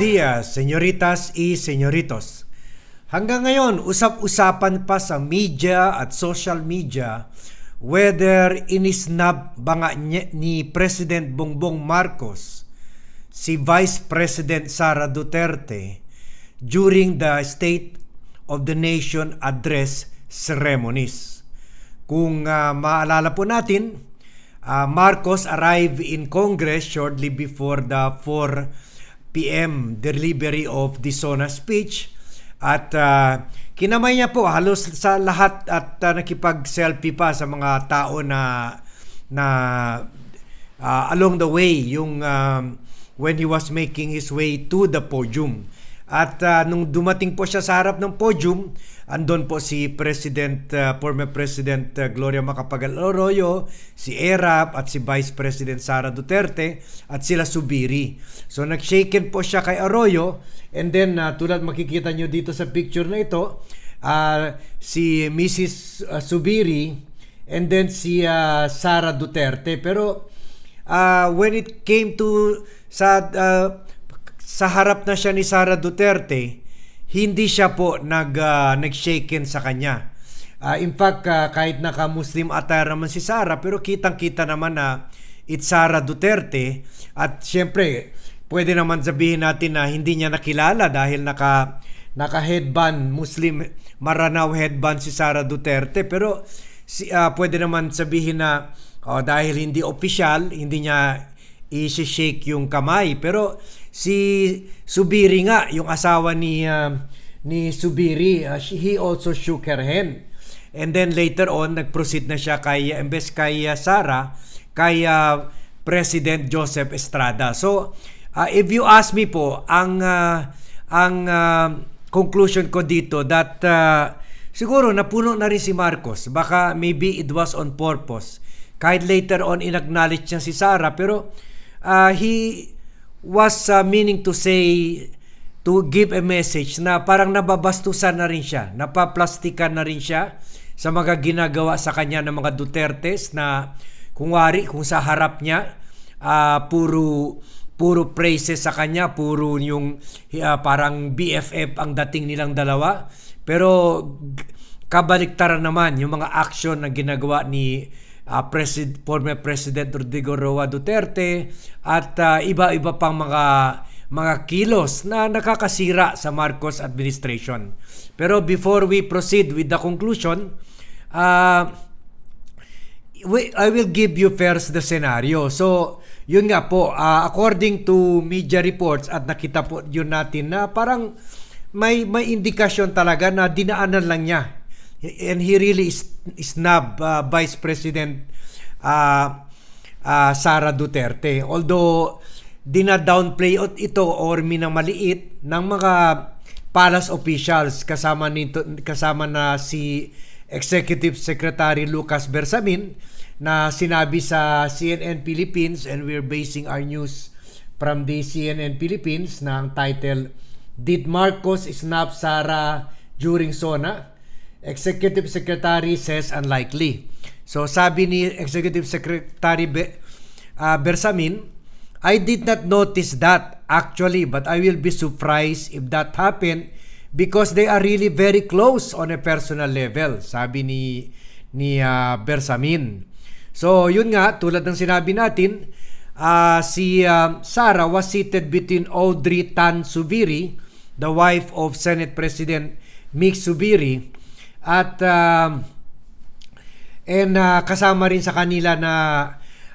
Dias, señoritas y señoritos. Hanggang ngayon, usap-usapan pa sa media at social media whether inisnab ba nga ni President Bongbong Marcos si Vice President Sara Duterte during the State of the Nation Address ceremonies. Kung ah, maalala po natin, ah, Marcos arrived in Congress shortly before the 4 p.m. delivery of the SONA speech at ah, kinamay niya po halos sa lahat at ah, nakipag-selfie pa sa mga tao na na ah, along the way yung um, when he was making his way to the podium. At ah, nung dumating po siya sa harap ng podium, andon po si President, ah, former President ah, Gloria Macapagal Arroyo, si Erap at si Vice President Sara Duterte at sila Subiri. So nagshaken po siya kay Arroyo and then ah, tulad makikita nyo dito sa picture na ito, ah, si Mrs. ah, Subiri and then si ah, Sara Duterte. Pero uh, when it came to sa uh, sa harap na siya ni Sara Duterte, hindi siya po nag uh, nag-shaken sa kanya. Uh, in fact, uh, kahit naka-Muslim attire naman si Sara, pero kitang-kita naman na it's Sara Duterte at siyempre pwede naman sabihin natin na hindi niya nakilala dahil naka naka headband Muslim Maranao headband si Sara Duterte pero si, ah, pwede naman sabihin na oh, dahil hindi official hindi niya i-shake yung kamay. Pero si Subiri nga yung asawa ni ah, ni Subiri ah, she- he also shook her hand. And then later on nag-proceed na siya kay imbes kay ah, Sara kay ah, President Joseph Estrada. So ah, if you ask me po ang ah, ang ah, conclusion ko dito that ah, siguro napuno na rin si Marcos. Baka maybe it was on purpose. Kahit later on inacknowledge niya si Sara pero ah, he was ah, meaning to say to give a message na parang nababastusan na rin siya, napaplastikan na rin siya sa mga ginagawa sa kanya ng mga Dutertes na kung wari, kung sa harap niya, ah, puro puro praises sa kanya, puro yung ah, parang BFF ang dating nilang dalawa. Pero kabaliktaran naman yung mga action na ginagawa ni ah, Presid- former President Rodrigo Roa Duterte at ah, iba-iba pang mga mga kilos na nakakasira sa Marcos administration. Pero before we proceed with the conclusion, uh, we, I will give you first the scenario. So, yun nga po, ah, according to media reports at nakita po yun natin na parang may may indikasyon talaga na dinaanan lang niya. And he really is snub ah, Vice President ah, ah, Sara Duterte. Although dina-downplay ito or minamaliit ng mga palace officials kasama nito kasama na si Executive Secretary Lucas Bersamin na sinabi sa CNN Philippines and we're basing our news from the CNN Philippines na ang title Did Marcos snap Sara during SONA? Executive Secretary says unlikely. So sabi ni Executive Secretary Be- ah, Bersamin, I did not notice that actually, but I will be surprised if that happened because they are really very close on a personal level, sabi ni ni ah, Bersamin. So, yun nga, tulad ng sinabi natin, ah, si ah, Sara was seated between Audrey Tan Subiri, the wife of Senate President Mick Subiri, at ah, And ah, kasama rin sa kanila na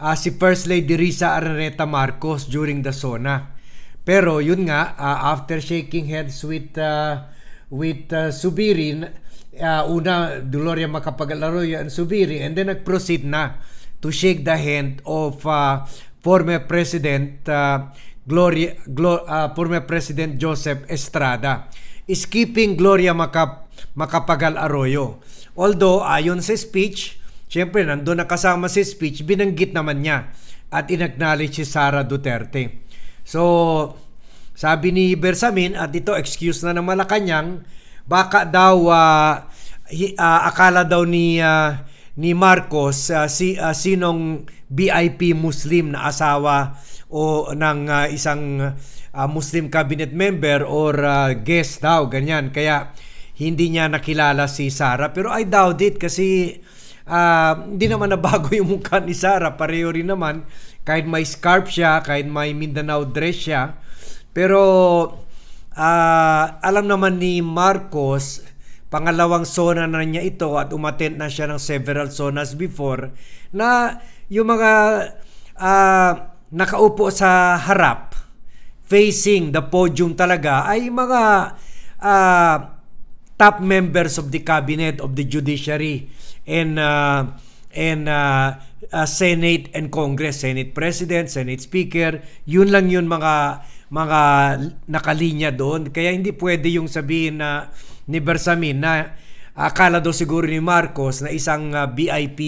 ah, si First Lady Risa Araneta Marcos during the SONA. Pero yun nga, ah, after shaking hands with ah, with ah, Subiri, ah, una Gloria Macapagal-Arroyo and Subiri and then nag-proceed na to shake the hand of ah, former President ah, Gloria Glo, ah, former President Joseph Estrada skipping Gloria Macap Macapagal Arroyo. Although ayon sa speech, syempre nandoon nakasama sa speech, binanggit naman niya at inacknowledge si Sara Duterte. So, sabi ni Bersamin at ito excuse na ng Malacanang, baka daw hi- ah, akala daw ni ah, ni Marcos ah, si ah, sinong VIP Muslim na asawa o ng ah, isang ah, Muslim cabinet member or ah, guest daw ganyan kaya hindi niya nakilala si Sarah pero I doubt it kasi ah, hindi naman nabago yung mukha ni Sarah. Pareho rin naman. Kahit may scarf siya kahit may Mindanao dress siya. Pero ah, alam naman ni Marcos pangalawang zona na niya ito at umattend na siya ng several zonas before na yung mga ah, nakaupo sa harap facing the podium talaga ay mga ah, top members of the cabinet of the judiciary and uh, and uh, uh, Senate and Congress, Senate President, Senate Speaker, yun lang yun mga mga nakalinya doon. Kaya hindi pwede yung sabihin na ni Bersamin na akala daw siguro ni Marcos na isang uh, VIP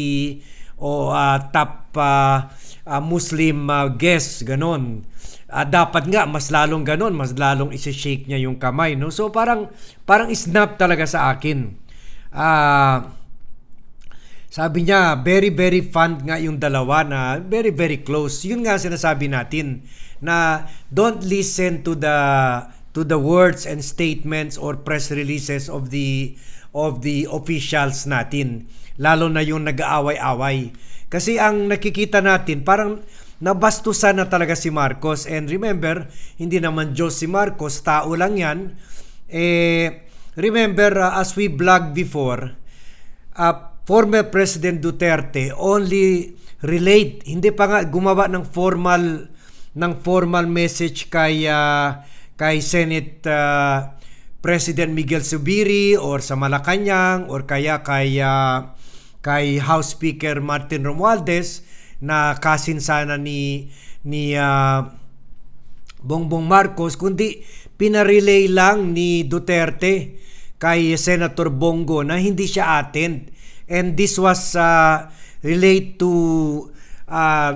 o uh, top uh, uh, Muslim uh, guest, ganon. Ah, dapat nga mas lalong ganon, mas lalong isi-shake niya yung kamay, no? So parang parang snap talaga sa akin. Ah sabi niya, very very fun nga yung dalawa na very very close. Yun nga sinasabi natin na don't listen to the to the words and statements or press releases of the of the officials natin lalo na yung nag-aaway-away kasi ang nakikita natin parang nabastusan na talaga si Marcos. And remember hindi naman Diyos si Marcos tao lang yan. Eh remember uh, as we vlog before uh, former President Duterte only relate hindi pa nga gumawa ng formal ng formal message kay uh, kay Senate uh, President Miguel Subiri or sa Malacanang or kaya kay uh, kay House Speaker Martin Romualdez na kasin sana ni ni uh, Bongbong Marcos kundi pinarelay lang ni Duterte kay Senator Bongo na hindi siya attend. And this was uh, relate to uh,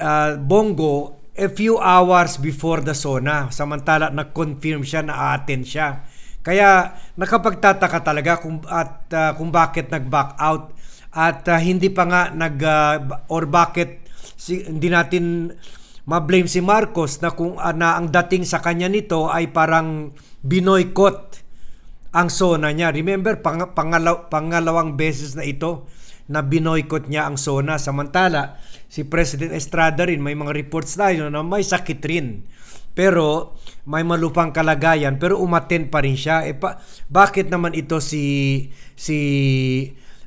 uh, Bongo a few hours before the SONA. Samantala nag-confirm siya na attend siya. Kaya nakapagtataka talaga kung at uh, kung bakit nag-back out at uh, hindi pa nga nag uh, or bakit si, hindi natin ma-blame si Marcos na kung uh, na ang dating sa kanya nito ay parang binoykot ang SONA niya. Remember, pang, pangalaw, pangalawang beses na ito na binoykot niya ang SONA. Samantala, si President Estrada rin, may mga reports tayo na may sakit rin. Pero may malupang kalagayan pero umaten pa rin siya. E pa, bakit naman ito si si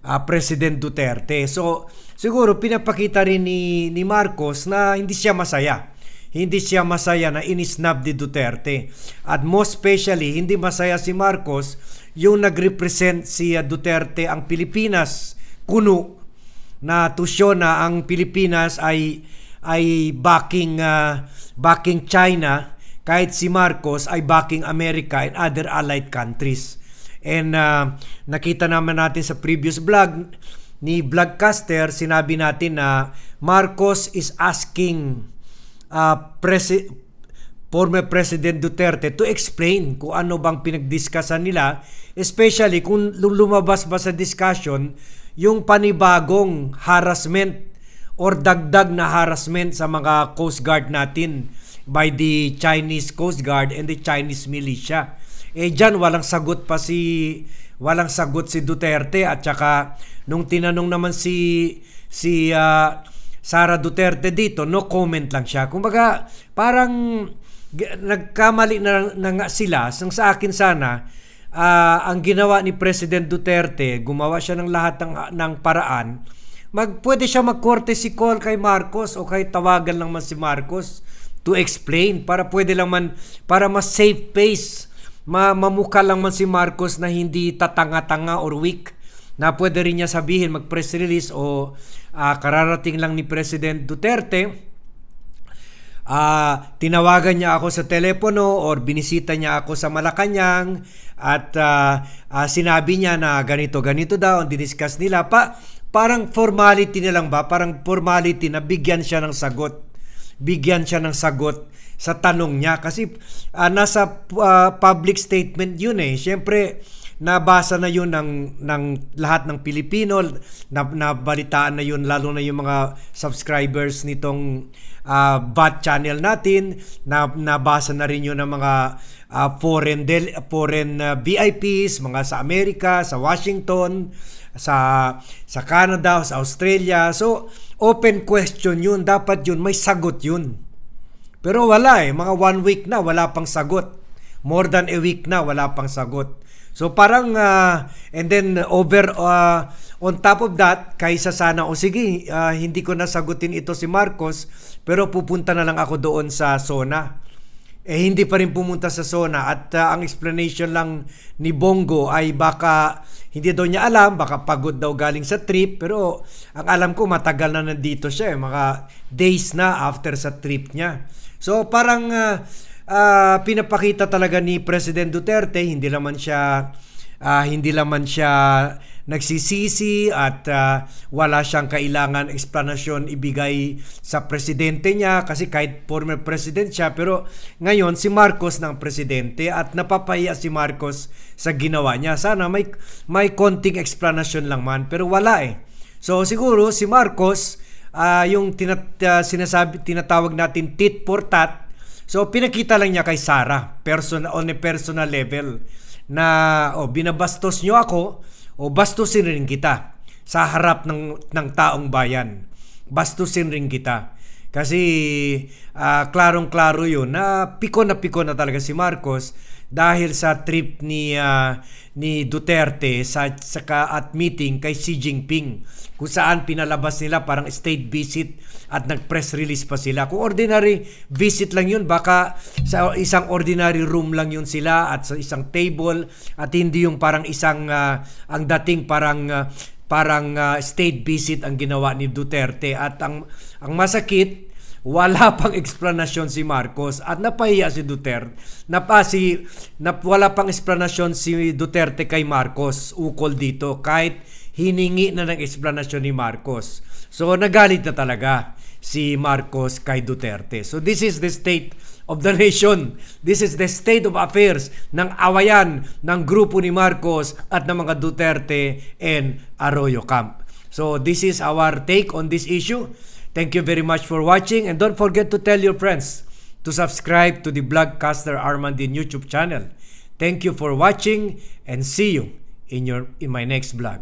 uh, President Duterte? So siguro pinapakita rin ni ni Marcos na hindi siya masaya. Hindi siya masaya na inisnab ni Duterte. At most especially, hindi masaya si Marcos yung nag-represent si uh, Duterte ang Pilipinas kuno na to show na ang Pilipinas ay ay backing uh, backing China kahit si Marcos ay backing America and other allied countries. And uh, nakita naman natin sa previous vlog ni Vlogcaster, sinabi natin na Marcos is asking uh, presi- former President Duterte to explain kung ano bang pinagdiskasan nila, especially kung lumabas ba sa discussion yung panibagong harassment or dagdag na harassment sa mga Coast Guard natin by the Chinese Coast Guard and the Chinese militia. Eh dyan walang sagot pa si walang sagot si Duterte at saka nung tinanong naman si si uh, Sara Duterte dito, no comment lang siya. Kumbaga, parang nagkamali na, na nga sila. Sang sa akin sana, uh, ang ginawa ni President Duterte, gumawa siya ng lahat ng, ng paraan mag pwede siya mag-courtesy call kay Marcos o kay tawagan lang man si Marcos to explain para pwede lang man para mas safe pace ma mamukha lang man si Marcos na hindi tatanga-tanga or weak na pwede rin niya sabihin mag-press release o uh, kararating lang ni President Duterte. Uh, tinawagan niya ako sa telepono or binisita niya ako sa Malacanang at uh, uh, sinabi niya na ganito ganito daw ang diniscuss nila. Pa parang formality na lang ba? Parang formality na bigyan siya ng sagot. Bigyan siya ng sagot sa tanong niya kasi uh, nasa uh, public statement yun eh syempre nabasa na yun ng, ng lahat ng Pilipino, na, nabalitaan na yun lalo na yung mga subscribers nitong ah, BAT channel natin, na, nabasa na rin yun ng mga ah, foreign, del, foreign ah, VIPs, mga sa Amerika, sa Washington, sa sa Canada, sa Australia. So, open question yun. Dapat yun, may sagot yun. Pero wala eh, mga one week na, wala pang sagot. More than a week na, wala pang sagot. So parang, ah, and then over, ah, on top of that, kaysa sana, o sige, ah, hindi ko nasagutin ito si Marcos, pero pupunta na lang ako doon sa SONA. Eh hindi pa rin pumunta sa SONA at ah, ang explanation lang ni Bongo ay baka hindi daw niya alam, baka pagod daw galing sa trip, pero ang alam ko matagal na nandito siya, eh, mga days na after sa trip niya. So parang ah, ah, pinapakita talaga ni President Duterte, hindi naman siya ah, hindi naman siya nagsisisi at ah, wala siyang kailangan explanation ibigay sa presidente niya kasi kahit former president siya pero ngayon si Marcos ng presidente at napapahiya si Marcos sa ginawa niya. Sana may may konting explanation lang man pero wala eh. So siguro si Marcos ah, yung tinat, ah, sinasabi tinatawag natin tit for tat So pinakita lang niya kay Sarah person on a personal level na oh, binabastos niyo ako o bastusin rin kita sa harap ng ng taong bayan. Bastusin rin kita. Kasi ah, klarong-klaro 'yun na piko na piko na talaga si Marcos dahil sa trip ni ah, ni Duterte sa saka at meeting kay Xi Jinping kung saan pinalabas nila parang state visit at nag-press release pa sila. Kung ordinary visit lang yun, baka sa isang ordinary room lang yun sila at sa isang table at hindi yung parang isang ah, ang dating parang ah, parang ah, state visit ang ginawa ni Duterte at ang ang masakit wala pang explanation si Marcos at napahiya si Duterte. Napa si nap, wala pang explanation si Duterte kay Marcos ukol dito kahit hiningi na ng explanation ni Marcos. So nagalit na talaga si Marcos kay Duterte. So this is the state of the nation. This is the state of affairs ng awayan ng grupo ni Marcos at ng mga Duterte and Arroyo Camp. So this is our take on this issue. Thank you very much for watching and don't forget to tell your friends to subscribe to the Blogcaster Armandin YouTube channel. Thank you for watching and see you in your in my next vlog.